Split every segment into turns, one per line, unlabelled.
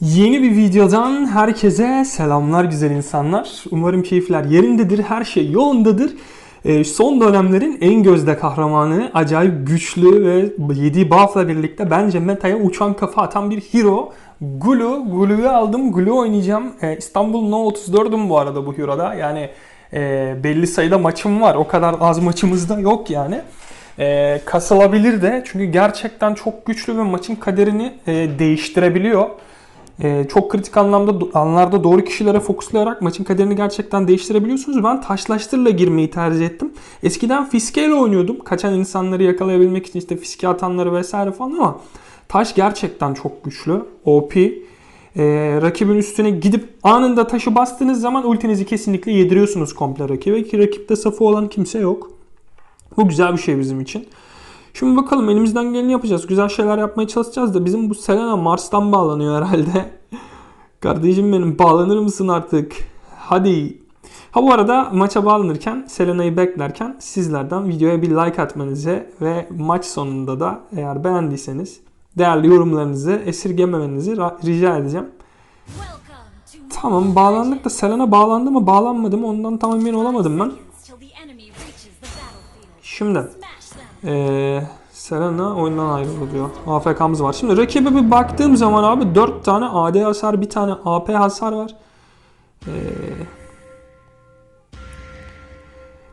Yeni bir videodan herkese selamlar güzel insanlar. Umarım keyifler yerindedir, her şey yolundadır. Ee, son dönemlerin en gözde kahramanı, acayip güçlü ve yediği buff'la birlikte bence meta'ya uçan kafa atan bir hero. Gulu, Gulu'yu aldım. Gulu oynayacağım. Ee, İstanbul No 34'üm bu arada bu hero'da. Yani e, belli sayıda maçım var. O kadar az maçımız da yok yani. Ee, kasılabilir de çünkü gerçekten çok güçlü ve maçın kaderini e, değiştirebiliyor. Ee, çok kritik anlamda anlarda doğru kişilere fokuslayarak maçın kaderini gerçekten değiştirebiliyorsunuz. Ben taşlaştırla girmeyi tercih ettim. Eskiden fiskeyle oynuyordum. Kaçan insanları yakalayabilmek için işte fiske atanları vesaire falan ama taş gerçekten çok güçlü. OP. Ee, rakibin üstüne gidip anında taşı bastığınız zaman ultinizi kesinlikle yediriyorsunuz komple rakibe ki rakipte safı olan kimse yok. Bu güzel bir şey bizim için. Şimdi bakalım elimizden geleni yapacağız. Güzel şeyler yapmaya çalışacağız da bizim bu Selena Mars'tan bağlanıyor herhalde. Kardeşim benim bağlanır mısın artık? Hadi. Ha bu arada maça bağlanırken Selena'yı beklerken sizlerden videoya bir like atmanızı ve maç sonunda da eğer beğendiyseniz değerli yorumlarınızı esirgememenizi rica edeceğim. Tamam bağlandık da Selena bağlandı mı bağlanmadı mı ondan tam emin olamadım ben. Şimdi ee, Selena oyundan ayrıldı diyor. AFK'mız var. Şimdi rakibe bir baktığım zaman abi 4 tane AD hasar, bir tane AP hasar var. Ee,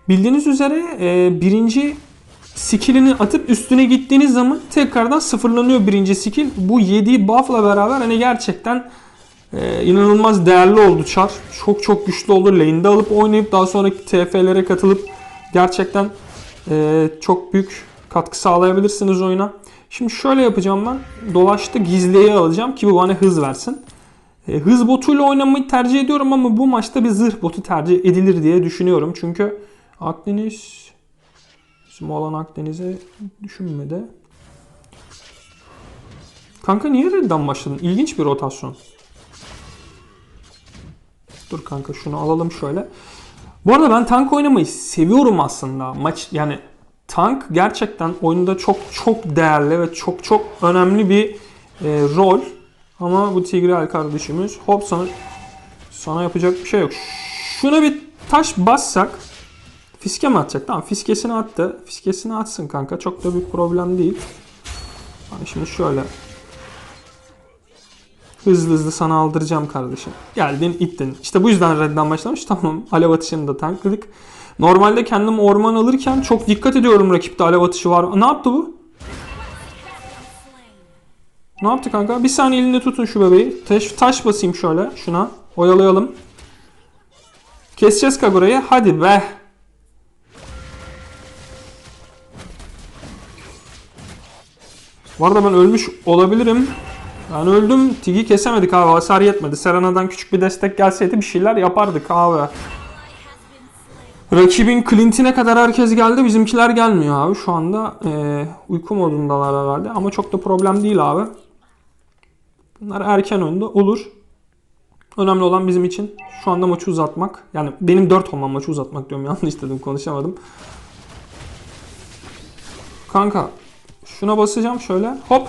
bildiğiniz üzere e, birinci skillini atıp üstüne gittiğiniz zaman tekrardan sıfırlanıyor birinci skill. Bu yediği buff'la beraber hani gerçekten e, inanılmaz değerli oldu Char. Çok çok güçlü oldu. Lane'de alıp oynayıp daha sonraki TF'lere katılıp gerçekten e, çok büyük katkı sağlayabilirsiniz oyuna. Şimdi şöyle yapacağım ben. Dolaştı gizliye alacağım ki bu bana hız versin. E, hız botuyla oynamayı tercih ediyorum ama bu maçta bir zırh botu tercih edilir diye düşünüyorum. Çünkü Akdeniz bizim olan Akdeniz'e düşünmedi. Kanka niye redden başladın? İlginç bir rotasyon. Dur kanka şunu alalım şöyle. Bu arada ben tank oynamayı seviyorum aslında. Maç yani tank gerçekten oyunda çok çok değerli ve çok çok önemli bir e, rol. Ama bu Tigreal kardeşimiz hop sana sana yapacak bir şey yok. Şuna bir taş bassak fiske mi atacak? Tamam fiskesini attı. Fiskesini atsın kanka. Çok da bir problem değil. Yani şimdi şöyle Hızlı hızlı sana aldıracağım kardeşim. Geldin ittin. İşte bu yüzden redden başlamış. Tamam alev atışını da tankladık. Normalde kendim orman alırken çok dikkat ediyorum rakipte alev atışı var. Ne yaptı bu? Ne yaptı kanka? Bir saniye elinde tutun şu bebeği. Taş, taş basayım şöyle şuna. Oyalayalım. Keseceğiz Kagura'yı. Hadi be. Bu arada ben ölmüş olabilirim. Ben öldüm. Tigi kesemedik abi. Hasar yetmedi. Serena'dan küçük bir destek gelseydi bir şeyler yapardık abi. Rakibin Clint'ine kadar herkes geldi. Bizimkiler gelmiyor abi. Şu anda e, uyku modundalar herhalde. Ama çok da problem değil abi. Bunlar erken oyunda olur. Önemli olan bizim için şu anda maçı uzatmak. Yani benim 4 olmam maçı uzatmak diyorum. Yanlış dedim konuşamadım. Kanka şuna basacağım şöyle. Hop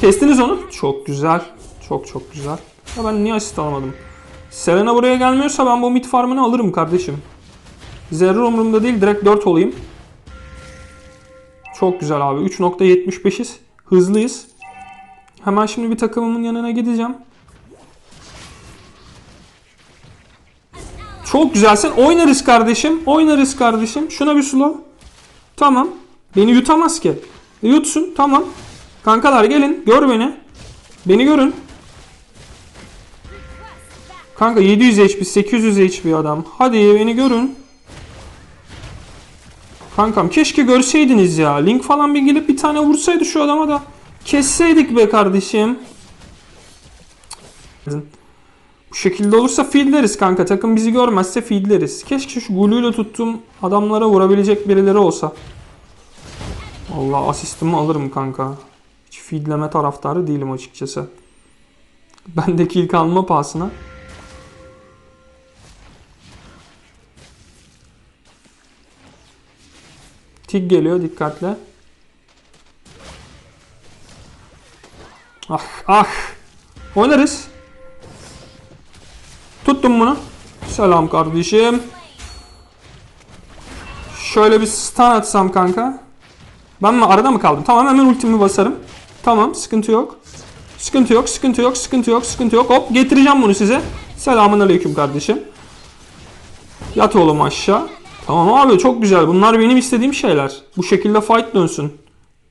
Kestiniz onu. Çok güzel. Çok çok güzel. Ya ben niye asist alamadım? Selena buraya gelmiyorsa ben bu mid farmını alırım kardeşim. Zerre umurumda değil. Direkt 4 olayım. Çok güzel abi. 3.75'iz. Hızlıyız. Hemen şimdi bir takımımın yanına gideceğim. Çok güzelsin. Oynarız kardeşim. Oynarız kardeşim. Şuna bir slow. Tamam. Beni yutamaz ki. E, yutsun. Tamam. Kankalar gelin. Gör beni. Beni görün. Kanka 700 HP, 800 HP adam. Hadi beni görün. Kankam keşke görseydiniz ya. Link falan bir gelip bir tane vursaydı şu adama da kesseydik be kardeşim. Bu şekilde olursa feedleriz kanka. Takım bizi görmezse feedleriz. Keşke şu guluyla tuttuğum adamlara vurabilecek birileri olsa. Allah asistimi alırım kanka. Hiç feedleme taraftarı değilim açıkçası. Bendeki ilk alma pahasına. Tik geliyor dikkatle. Ah ah. Oynarız. Tuttum bunu. Selam kardeşim. Şöyle bir stun atsam kanka. Ben mi arada mı kaldım? Tamam hemen ultimi basarım. Tamam sıkıntı yok. Sıkıntı yok, sıkıntı yok, sıkıntı yok, sıkıntı yok. Hop getireceğim bunu size. Selamun aleyküm kardeşim. Yat oğlum aşağı. Tamam abi çok güzel. Bunlar benim istediğim şeyler. Bu şekilde fight dönsün.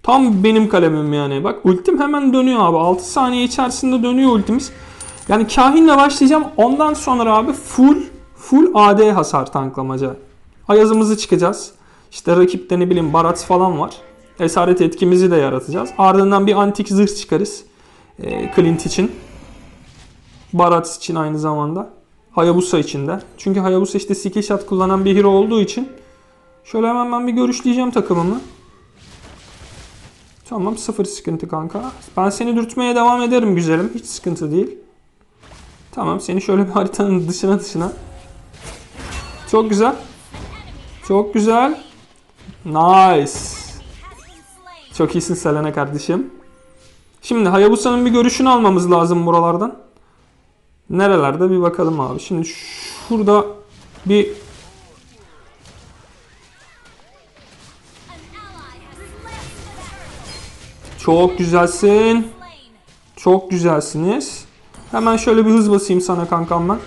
Tam benim kalemim yani. Bak ultim hemen dönüyor abi. 6 saniye içerisinde dönüyor ultimiz. Yani kahinle başlayacağım. Ondan sonra abi full full AD hasar tanklamaca. Ayazımızı çıkacağız. İşte rakipte ne bileyim Barat falan var. Esaret etkimizi de yaratacağız. Ardından bir antik zırh çıkarız. Ee, Clint için. Barat için aynı zamanda. Hayabusa için de. Çünkü Hayabusa işte skill shot kullanan bir hero olduğu için. Şöyle hemen ben bir görüşleyeceğim takımımı. Tamam sıfır sıkıntı kanka. Ben seni dürtmeye devam ederim güzelim. Hiç sıkıntı değil. Tamam seni şöyle bir haritanın dışına dışına. Çok güzel. Çok güzel. Nice. Çok iyisin Selena kardeşim. Şimdi Hayabusa'nın bir görüşünü almamız lazım buralardan. Nerelerde bir bakalım abi. Şimdi şurada bir çok güzelsin. Çok güzelsiniz. Hemen şöyle bir hız basayım sana kankam ben.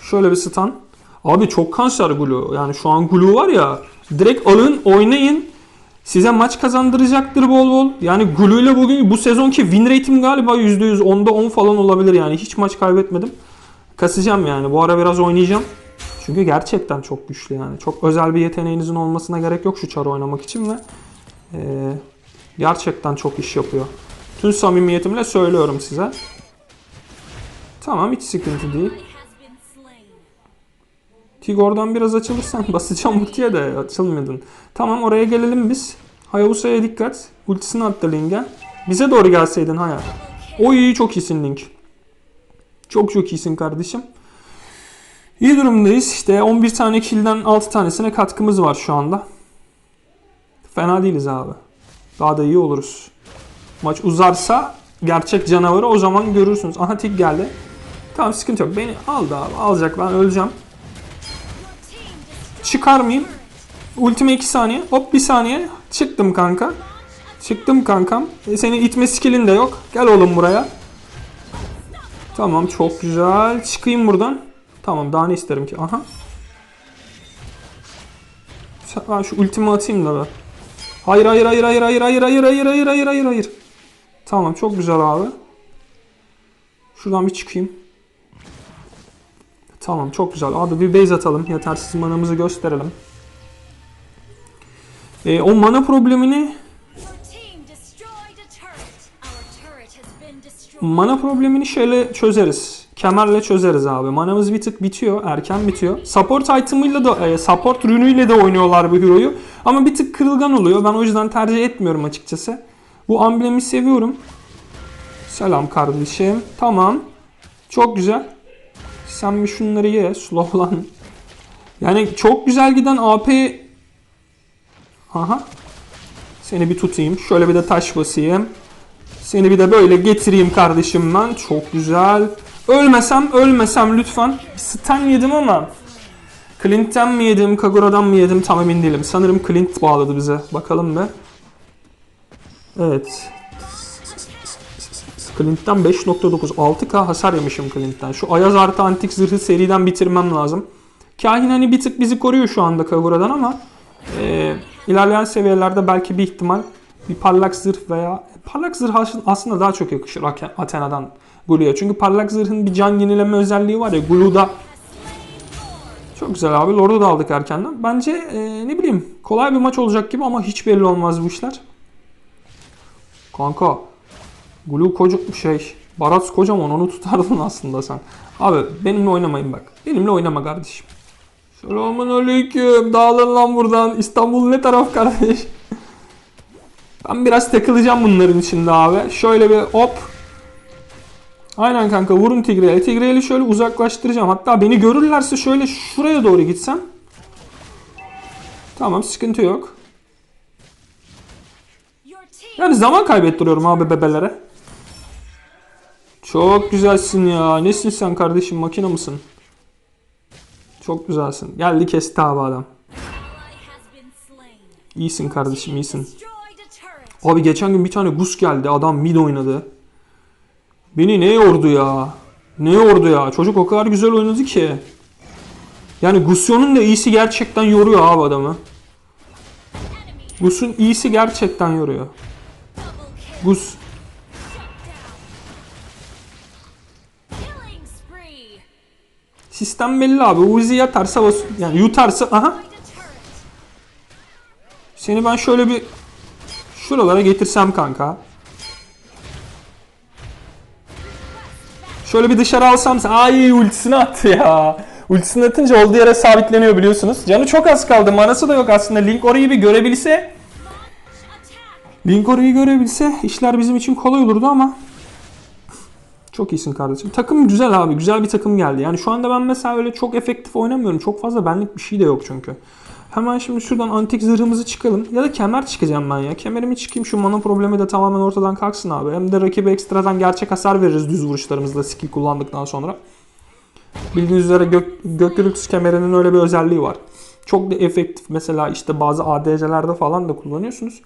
Şöyle bir stun. Abi çok kanser Gulu. Yani şu an Gulu var ya. Direkt alın oynayın. Size maç kazandıracaktır bol bol. Yani Gulu ile bugün bu sezonki win rate'im galiba %100 10'da 10 falan olabilir yani. Hiç maç kaybetmedim. Kasacağım yani. Bu ara biraz oynayacağım. Çünkü gerçekten çok güçlü yani. Çok özel bir yeteneğinizin olmasına gerek yok şu çarı oynamak için ve e, gerçekten çok iş yapıyor. Tüm samimiyetimle söylüyorum size. Tamam hiç sıkıntı değil. Tigor'dan biraz açılırsan basacağım ultiye de açılmadın. Tamam oraya gelelim biz. Hayabusa'ya dikkat. Ultisini attı Link'e. Bize doğru gelseydin Hayat. Oy çok iyisin Link. Çok çok iyisin kardeşim. İyi durumdayız. İşte 11 tane kill'den 6 tanesine katkımız var şu anda. Fena değiliz abi. Daha da iyi oluruz. Maç uzarsa gerçek canavarı o zaman görürsünüz. Aha tik geldi. Tamam sıkıntı yok. Beni aldı abi. Alacak ben öleceğim. Çıkarmayayım. Ultime 2 saniye. Hop 1 saniye. Çıktım kanka. Çıktım kankam. E, senin itme skillin de yok. Gel oğlum buraya. Tamam çok güzel. Çıkayım buradan. Tamam daha ne isterim ki? Aha. Ben şu ultimi atayım da. Hayır hayır hayır hayır hayır hayır hayır hayır hayır hayır hayır hayır. Tamam çok güzel abi. Şuradan bir çıkayım. Tamam çok güzel. Abi bir base atalım. Yetersiz manamızı gösterelim. Ee, o mana problemini mana problemini şöyle çözeriz. Kemerle çözeriz abi. Manamız bir tık bitiyor. Erken bitiyor. Support item'ıyla da e, support rünüyle de oynuyorlar bu hero'yu. Ama bir tık kırılgan oluyor. Ben o yüzden tercih etmiyorum açıkçası. Bu amblemi seviyorum. Selam kardeşim. Tamam. Çok güzel. Sen bir şunları ye. Slowlan. Yani çok güzel giden AP... Aha. Seni bir tutayım. Şöyle bir de taş basayım. Seni bir de böyle getireyim kardeşim ben. Çok güzel. Ölmesem ölmesem lütfen. Stun yedim ama Clint'ten mi yedim, Kagura'dan mı yedim tam emin değilim. Sanırım Clint bağladı bize. Bakalım be. Evet. Clint'ten 5.9 6k hasar yemişim Clint'ten. Şu Ayaz artı antik zırhı seriden bitirmem lazım. Kahin hani bir tık bizi koruyor şu anda Kagura'dan ama e, ilerleyen seviyelerde belki bir ihtimal bir parlak zırh veya parlak zırh aslında daha çok yakışır Athena'dan Gulu'ya. Çünkü parlak zırhın bir can yenileme özelliği var ya Gulu'da çok güzel abi. Lord'u da aldık erkenden. Bence e, ne bileyim kolay bir maç olacak gibi ama hiç belli olmaz bu işler. Kanka Gulu koca şey Barat kocaman onu tutardın aslında sen. Abi benimle oynamayın bak. Benimle oynama kardeşim. Selamun aleyküm. Dağılın lan buradan. İstanbul ne taraf kardeş? Ben biraz takılacağım bunların içinde abi. Şöyle bir hop. Aynen kanka vurun Tigre'ye. Tigre'yi şöyle uzaklaştıracağım. Hatta beni görürlerse şöyle şuraya doğru gitsem. Tamam sıkıntı yok. Yani zaman kaybettiriyorum abi bebelere. Çok güzelsin ya. Nesin sen kardeşim? Makine mısın? Çok güzelsin. Geldi kesti abi adam. İyisin kardeşim iyisin. Abi geçen gün bir tane Gus geldi. Adam mid oynadı. Beni ne yordu ya? Ne yordu ya? Çocuk o kadar güzel oynadı ki. Yani Gusion'un da iyisi gerçekten yoruyor abi adamı. Gus'un iyisi gerçekten yoruyor. Gus sistem belli abi. Uzi yatarsa bas yani yutarsa aha seni ben şöyle bir şuralara getirsem kanka. Şöyle bir dışarı alsam ay ultisini attı ya. Ultisini atınca olduğu yere sabitleniyor biliyorsunuz. Canı çok az kaldı. Manası da yok aslında. Link orayı bir görebilse Link orayı görebilse işler bizim için kolay olurdu ama çok iyisin kardeşim. Takım güzel abi. Güzel bir takım geldi. Yani şu anda ben mesela öyle çok efektif oynamıyorum. Çok fazla benlik bir şey de yok çünkü. Hemen şimdi şuradan antik zırhımızı çıkalım. Ya da kemer çıkacağım ben ya. Kemerimi çıkayım şu mana problemi de tamamen ortadan kalksın abi. Hem de rakibe ekstradan gerçek hasar veririz düz vuruşlarımızla skill kullandıktan sonra. Bildiğiniz üzere gök, gök gürültüsü kemerinin öyle bir özelliği var. Çok da efektif. Mesela işte bazı ADC'lerde falan da kullanıyorsunuz.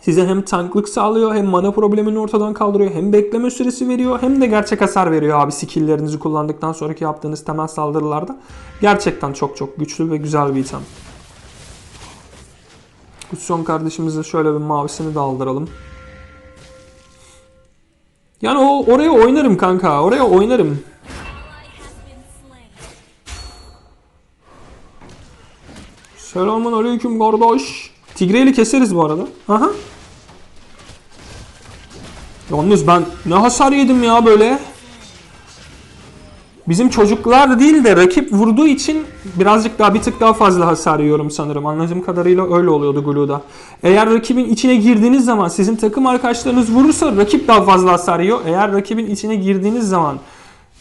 Size hem tanklık sağlıyor hem mana problemini ortadan kaldırıyor hem bekleme süresi veriyor hem de gerçek hasar veriyor abi skilllerinizi kullandıktan sonraki yaptığınız temel saldırılarda. Gerçekten çok çok güçlü ve güzel bir item. Kutson kardeşimize şöyle bir mavisini de aldıralım. Yani oraya oynarım kanka. Oraya oynarım. Selamun aleyküm kardeş. Tigre'li keseriz bu arada. Aha. Yalnız ben ne hasar yedim ya böyle. Bizim çocuklar değil de rakip vurduğu için birazcık daha bir tık daha fazla hasar yiyorum sanırım. Anladığım kadarıyla öyle oluyordu Glu'da. Eğer rakibin içine girdiğiniz zaman sizin takım arkadaşlarınız vurursa rakip daha fazla hasar yiyor. Eğer rakibin içine girdiğiniz zaman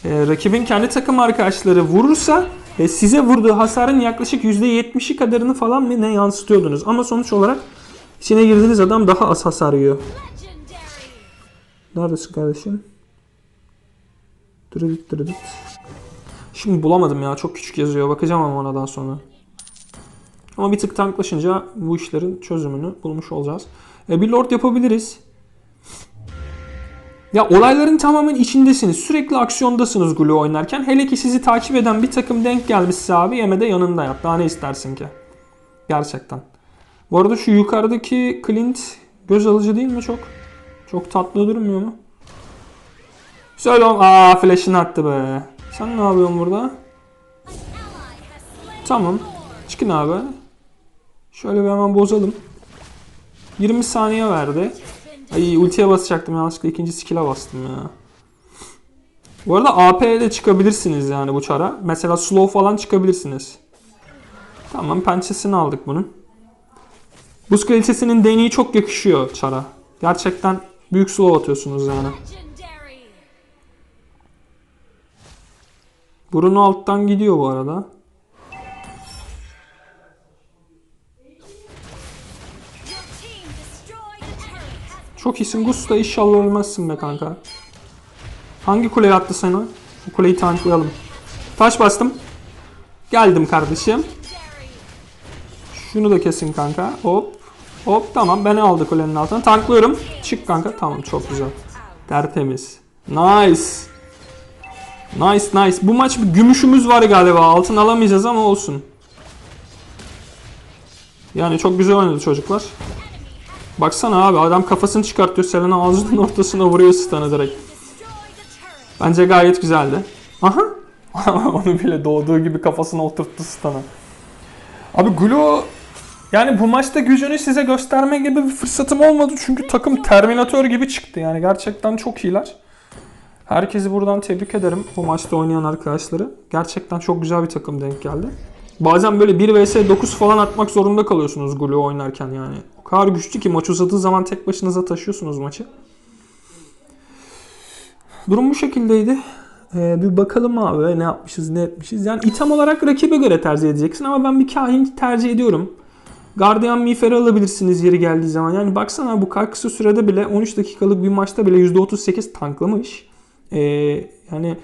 e, rakibin kendi takım arkadaşları vurursa e, size vurduğu hasarın yaklaşık %70'i kadarını falan mı ne yansıtıyordunuz. Ama sonuç olarak içine girdiğiniz adam daha az hasar yiyor. Neredesin kardeşim? Dırıdıt dırıdıt. Şimdi bulamadım ya. Çok küçük yazıyor. Bakacağım ama ona daha sonra. Ama bir tık tanklaşınca bu işlerin çözümünü bulmuş olacağız. E, bir lord yapabiliriz. Ya olayların tamamen içindesiniz. Sürekli aksiyondasınız Gulu oynarken. Hele ki sizi takip eden bir takım denk gelmişse abi yeme de yanında yap. Daha ne istersin ki? Gerçekten. Bu arada şu yukarıdaki Clint göz alıcı değil mi çok? Çok tatlı durmuyor mu? Söyle oğlum. Aa flash'ını attı be. Sen ne yapıyorsun burada? Tamam. Çıkın abi. Şöyle bir hemen bozalım. 20 saniye verdi. Ay ultiye basacaktım yanlışlıkla ikinci skill'e bastım ya. Bu arada AP'ye de çıkabilirsiniz yani bu çara. Mesela slow falan çıkabilirsiniz. Tamam pençesini aldık bunun. Buz kalitesinin deneyi çok yakışıyor çara. Gerçekten büyük slow atıyorsunuz yani. Bruno alttan gidiyor bu arada. Çok iyisin Gusta inşallah ölmezsin be kanka. Hangi kuleye attı seni? Bu kuleyi tanklayalım. Taş bastım. Geldim kardeşim. Şunu da kesin kanka. Hop. Hop tamam beni aldı kulenin altına. Tanklıyorum. Çık kanka. Tamam çok güzel. Tertemiz. Nice. Nice nice. Bu maç bir gümüşümüz var galiba. Altın alamayacağız ama olsun. Yani çok güzel oynadı çocuklar. Baksana abi adam kafasını çıkartıyor. Selena ağzının ortasına vuruyor stun'ı direkt. Bence gayet güzeldi. Aha. Onu bile doğduğu gibi kafasına oturttu stun'ı. Abi Glo yani bu maçta gücünü size gösterme gibi bir fırsatım olmadı. Çünkü takım Terminator gibi çıktı. Yani gerçekten çok iyiler. Herkesi buradan tebrik ederim bu maçta oynayan arkadaşları. Gerçekten çok güzel bir takım denk geldi. Bazen böyle 1 vs 9 falan atmak zorunda kalıyorsunuz Gulu oynarken yani. Kadar güçlü ki maç uzadığı zaman tek başınıza taşıyorsunuz maçı. Durum bu şekildeydi. Ee, bir bakalım abi ne yapmışız ne etmişiz. Yani item olarak rakibe göre tercih edeceksin ama ben bir kahin tercih ediyorum. Gardiyan miğferi alabilirsiniz yeri geldiği zaman. Yani baksana bu kadar kısa sürede bile 13 dakikalık bir maçta bile %38 tanklamış. Ee, yani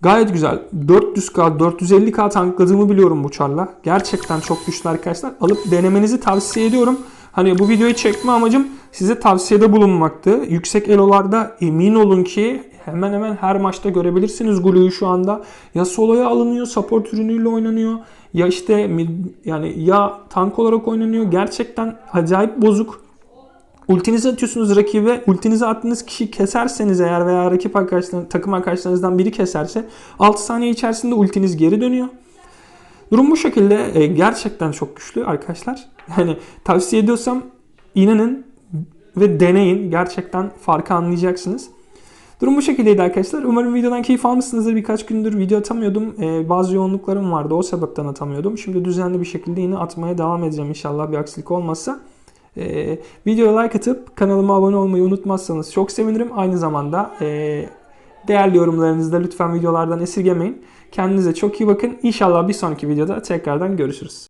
gayet güzel. 400k, 450k tankladığımı biliyorum bu çarla. Gerçekten çok güçlü arkadaşlar. Alıp denemenizi tavsiye ediyorum. Hani bu videoyu çekme amacım size tavsiyede bulunmaktı. Yüksek elolarda emin olun ki hemen hemen her maçta görebilirsiniz Glue'yu şu anda. Ya soloya alınıyor, support ürünüyle oynanıyor. Ya işte yani ya tank olarak oynanıyor. Gerçekten acayip bozuk. Ultinizi atıyorsunuz rakibe. Ultinizi attığınız kişiyi keserseniz eğer veya rakip arkadaşlar, takım arkadaşlarınızdan biri keserse 6 saniye içerisinde ultiniz geri dönüyor. Durum bu şekilde e, gerçekten çok güçlü arkadaşlar. Yani tavsiye ediyorsam inanın ve deneyin. Gerçekten farkı anlayacaksınız. Durum bu şekildeydi arkadaşlar. Umarım videodan keyif almışsınızdır. Birkaç gündür video atamıyordum. Ee, bazı yoğunluklarım vardı. O sebepten atamıyordum. Şimdi düzenli bir şekilde yine atmaya devam edeceğim inşallah bir aksilik olmazsa. Ee, videoya like atıp kanalıma abone olmayı unutmazsanız çok sevinirim. Aynı zamanda e, değerli yorumlarınızı da lütfen videolardan esirgemeyin. Kendinize çok iyi bakın. İnşallah bir sonraki videoda tekrardan görüşürüz.